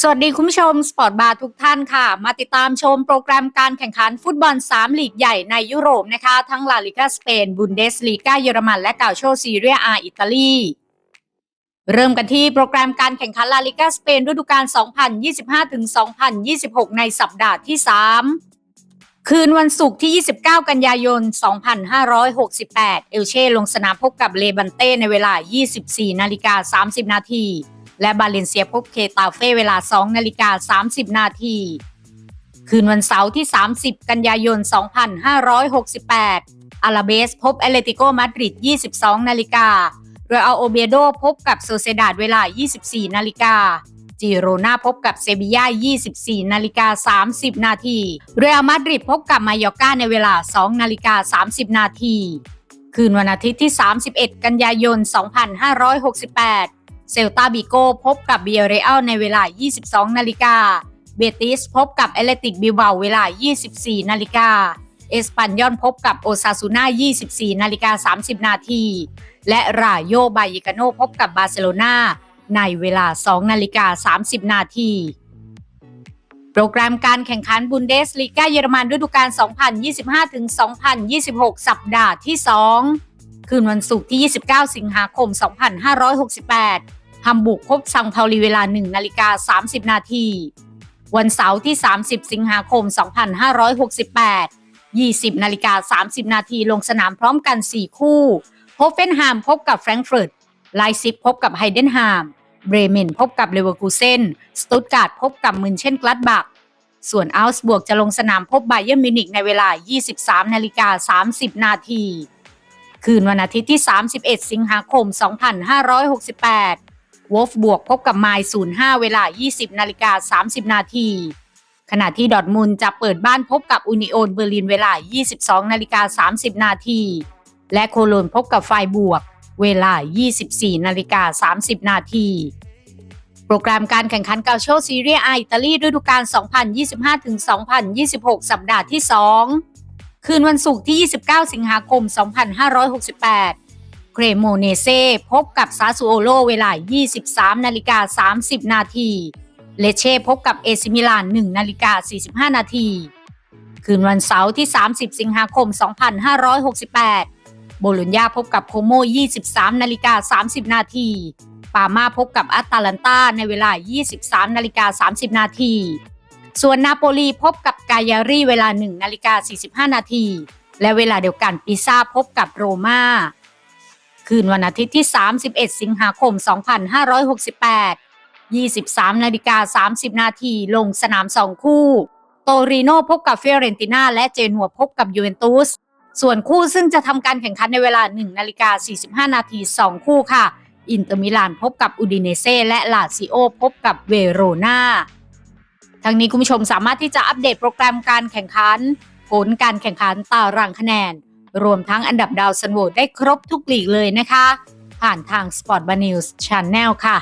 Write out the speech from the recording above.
สวัสดีคุณผู้ชม สปอร์ตบาร์ทุกท่านค่ะ มาติดตามชมโปรแกรมการแข่งขันฟุตบอล 3 ลีกใหญ่ในยุโรปนะคะ ทั้งลาลิกาสเปน บุนเดสลีกาเยอรมัน และกาโชซีเรียอาอิตาลี เริ่มกันที่โปรแกรมการแข่งขันลาลิกาสเปนฤดูกาล 2025-2026 ในสัปดาห์ที่ 3 คืนวันศุกร์ที่ 29 กันยายน 2568 เอลเช่ลงสนามพบกับเลบันเต้ในเวลา 24 นาฬิกา 30 นาที และบาเลนเซียพบเคตาเฟ่เวลา 2 นาฬิกา 30 นาที คืนวันเสาร์ที่ 30 กันยายน 2568 อาราเบสพบเอเลติโกมาดริด 22 นาฬิกาโดยเอาโอเบโดพบกับโซเซดาดเวลา 24 นาฬิกาจิโรนาพบกับเซบีย่า 24 นาฬิกา 30 นาทีเรอัลมาดริดพบกับมายอร์กาในเวลา 2 นาฬิกา 30 นาที คืนวันอาทิตย์ที่ 31 กันยายน 2568 เซลตาบิโกพบกับเบียเรอัลในเวลา 22 นาฬิกา เบติสพบกับเอเลติกบิลบาเวลา 24 นาฬิกา เอสปันยอนพบกับโอซาซูน่า 24 นาฬิกา 30 นาที และราโยบายกาโนพบกับบาร์เซโลนาในเวลา 2 นาฬิกา 30 นาทีโปรแกรมการแข่งขันบุนเดสลีกาเยอรมันฤดูกาล 2025-2026 สัปดาห์ที่ 2 คืนวันศุกร์ที่ 29 สิงหาคม 2568 ฮัมบุกพบซังเทาลีเวลา 1 นาฬิกา 30 นาที วันเสาร์ที่ 30 สิงหาคม 2568 20 นาฬิกา 30 นาทีลงสนามพร้อมกัน 4 คู่ โฮเฟนฮามพบกับแฟรงก์เฟิร์ต ไลซิปพบกับไฮเดนฮามเบรเมนพบกับเลเวอร์คูเซน สตุตการ์ดพบกับมืนเช่นกลัดบัก ส่วนอัลส์บวกจะลงสนามพบไบเยอร์มิวนิกในเวลา 23 นาฬิกา 30 นาที คืนวันอาทิตย์ที่ 31 สิงหาคม 2568 วอฟบวกพบกับไมล์05 เวลา 20 นาฬิกา 30 นาที ขณะที่ดอดมุนจะเปิดบ้านพบกับอุนิโอนเบอร์ลินเวลา 22 นาฬิกา 30 นาที และโคโลนพบกับไฟบวก เวลา 24 นาฬิกา 30 นาที โปรแกรมการแข่งขันเกาโชซีเรียอาอิตาลีฤดูกาล 2025-2026 สัปดาห์ที่ 2 คืนวันศุกร์ที่ 29 สิงหาคม 2568 เครโมเนเซ่พบกับซาซูโอโลเวลา 23 นาฬิกา 30 นาทีเลเช่พบกับเอซิมิลาน 1 นาฬิกา 45 นาที คืนวันเสาร์ที่ 30 สิงหาคม 2568 โบลุญญาพบกับโคโม 23 นาฬิกา 30 นาทีปามาพบกับอัตแลนตาในเวลา 23 นาฬิกา 30 นาทีส่วนนาโปลีพบกับกายารีเวลา 1 นาฬิกา 45 นาที และเวลาเดียวกันปิซาพบกับโรมา คืนวันอาทิตย์ที่ 31 สิงหาคม 2568 23นาฬิกา30 นาทีลงสนาม 2 คู่ โตริโนพบกับเฟเรนติน่าและเจนัวพบกับยูเวนตุส ส่วนคู่ซึ่งจะทำการแข่งขันในเวลา 1 นาฬิกา 45 นาที 2 คู่ค่ะ อินเตอร์มิลานพบกับอูดิเนเซ่และลาซิโอพบกับเวโรนาทั้งนี้คุณผู้ชมสามารถที่จะอัปเดตโปรแกรมการแข่งขัน ผลการแข่งขันตารางคะแนน รวมทั้งอันดับดาวซันโหวตได้ครบทุกลีกเลยนะคะ ผ่านทาง Sport b a News Channel ค่ะ